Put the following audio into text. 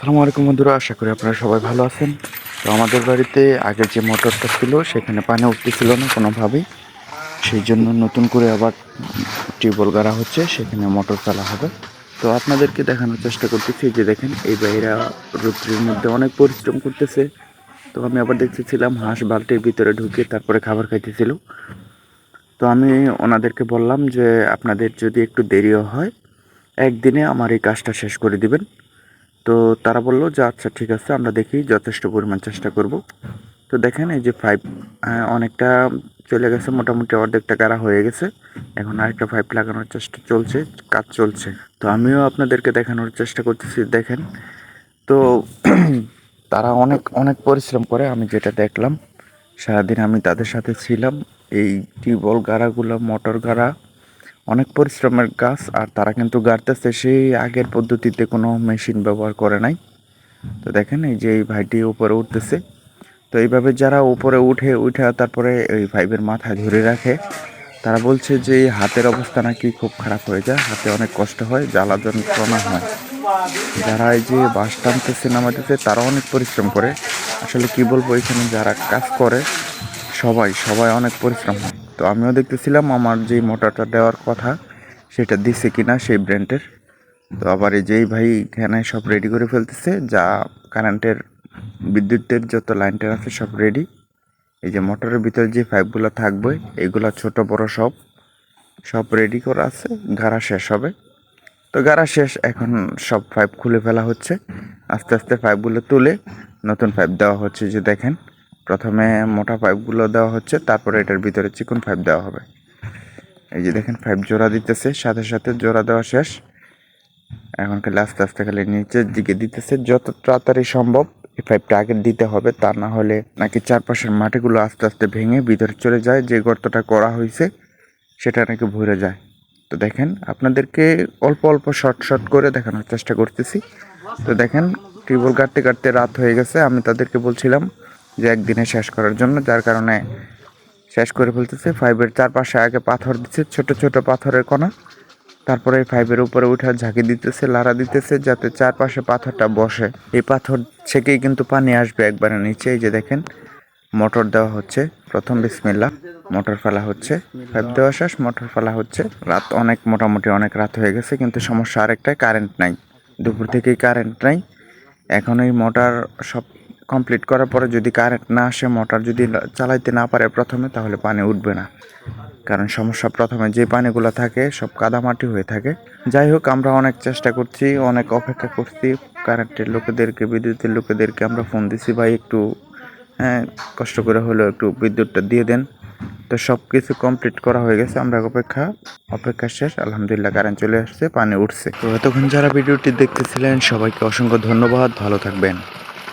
আসসালামু আলাইকুম বন্ধুরা, আশা করি আপনারা সবাই ভালো আছেন। তো আমাদের বাড়িতে আগে যে মোটরটা ছিল, সেখানে পানি উঠতেছিল না কোনোভাবেই। সেই জন্য নতুন করে আবার টিউবওয়েল গাড়া হচ্ছে, সেখানে মোটর চালা হবে। তো আপনাদেরকে দেখানোর চেষ্টা করতেছি যে দেখেন, এই বাইরা রৌদ্রের মধ্যে অনেক পরিশ্রম করতেছে। তো আমি আবার দেখতেছিলাম, হাঁস বালতির ভিতরে ঢুকে তারপরে খাবার খাইতেছিল। তো আমি ওনাদেরকে বললাম যে, আপনাদের যদি একটু দেরিও হয়, একদিনে আমার এই কাজটা শেষ করে দিবেন। তো তারা বলল যে আচ্ছা ঠিক আছে, আমরা দেখি, যথেষ্ট পরিমাণ চেষ্টা করব। তো দেখেন এই যে পাইপ অনেকটা চলে গেছে, মোটামুটি অর্ধেকটা গাড়া হয়ে গেছে। এখন আরেকটা পাইপ লাগানোর চেষ্টা চলছে, কাজ চলছে। তো আমিও আপনাদেরকে দেখানোর চেষ্টা করতেছি, দেখেন। তো তারা অনেক অনেক পরিশ্রম করে, আমি যেটা দেখলাম, সারাদিন আমি তাদের সাথে ছিলাম। এই টিউবওয়েল গাড়াগুলো, মোটর গাড়া অনেক পরিশ্রমের কাজ, আর তারা কিন্তু গাড়তেছে সেই আগের পদ্ধতিতে কোনো মেশিন ব্যবহার করে নাই। তো দেখেন এই যে এই ভাইটি উপরে উঠতেছে। তো এইভাবে যারা উপরে উঠে উঠে তারপরে এই ভাইবের মাথা ধরে রাখে, তারা বলছে যে এই হাতের অবস্থা নাকি খুব খারাপ হয়ে যায়, হাতে অনেক কষ্ট হয় জ্বালা যন্ত্রণা হয়। যারা এই যে বাস টানতেছে, নামাতেছে, তারা অনেক পরিশ্রম করে। আসলে কি বলব, এখানে যারা কাজ করে, সবাই সবাই অনেক পরিশ্রম হয়। তো আমিও দেখতেছিলাম আমার যেই মোটরটা দেওয়ার কথা, সেটা দিছে কিনা সেই ব্র্যান্ডের। তো আবার এই যেই ভাই এখানে সব রেডি করে ফেলতেছে, যা কারেন্টের বিদ্যুতের যত লাইনটার আছে সব রেডি এই যে মোটরের ভিতরে যে পাইপগুলো থাকবে, এগুলো ছোট বড় সব সব রেডি করা আছে, গাড়া শেষ হবে। তো গাড়া শেষ, এখন সব পাইপ খুলে ফেলা হচ্ছে। আস্তে আস্তে পাইপগুলো তুলে নতুন পাইপ দেওয়া হচ্ছে, যে দেখেন। প্রথমে মোটা পাইপগুলো দেওয়া হচ্ছে, তারপরে এটার ভিতরে চিকন পাইপ দেওয়া হবে। এই যে দেখেন, পাইপ জোড়া দিতেছে, সাথে সাথে জোড়া দেওয়া শেষ। এখন খালি আস্তে আস্তে খালি নিচের দিকে দিতেছে, যত তাড়াতাড়ি সম্ভব এই পাইপটা আগে দিতে হবে, তা না হলে নাকি চারপাশের মাটিগুলো আস্তে আস্তে ভেঙে ভিতরে চলে যায়, যে গর্তটা করা হয়েছে, সেটা নাকি ভরে যায়। তো দেখেন, আপনাদেরকে অল্প অল্প শর্ট শর্ট করে দেখানোর চেষ্টা করতেছি। তো দেখেন, টিউবওয়েল কাটতে কাটতে রাত হয়ে গেছে, আমি তাদেরকে বলছিলাম যে একদিনে শেষ করার জন্য, যার কারণে শেষ করে ফেলতেছে। ফাইভের চারপাশে আগে পাথর দিচ্ছে, ছোট ছোট পাথরের কণা। তারপরে ফাইভের উপরে উঠে ঝাঁকি দিতেছে, লাড়া দিতেছে, যাতে চারপাশে পাথরটা বসে। এই পাথর থেকেই কিন্তু পানি আসবে একবারে নিচে। এই যে দেখেন, মোটর দেওয়া হচ্ছে। প্রথম বিসমিল্লা মোটর ফেলা হচ্ছে। পাইপ দেওয়া শেষ, মোটর ফেলা হচ্ছে। রাত অনেক, মোটামুটি অনেক রাত হয়ে গেছে, কিন্তু সমস্যা আরেকটাই কারেন্ট নাই। দুপুর থেকেই কারেন্ট নাই। এখন এই মোটর সব কমপ্লিট করার পরে যদি কারেন্ট না আসে মোটর যদি চালাইতে না পারে প্রথমে, তাহলে পানি উঠবে না। কারণ সমস্যা প্রথমে যে পানিগুলো থাকে, সব কাদামাটি হয়ে থাকে। যাই হোক, আমরা অনেক চেষ্টা করছি, অনেক অপেক্ষা করছি। কারেন্টের লোকেদেরকে, বিদ্যুতের লোকেদেরকে আমরা ফোন দিছি, ভাই, একটু হ্যাঁ কষ্ট করে হলেও একটু বিদ্যুৎটা দিয়ে দেন। তো সব কিছু কমপ্লিট করা হয়ে গেছে, আমরা অপেক্ষা অপেক্ষা শেষ, আলহামদুলিল্লাহ কারেন্ট চলে আসছে, পানি উঠছে। তো এতক্ষণ যারা ভিডিওটি দেখতেছিলেন, সবাইকে অসংখ্য ধন্যবাদ, ভালো থাকবেন।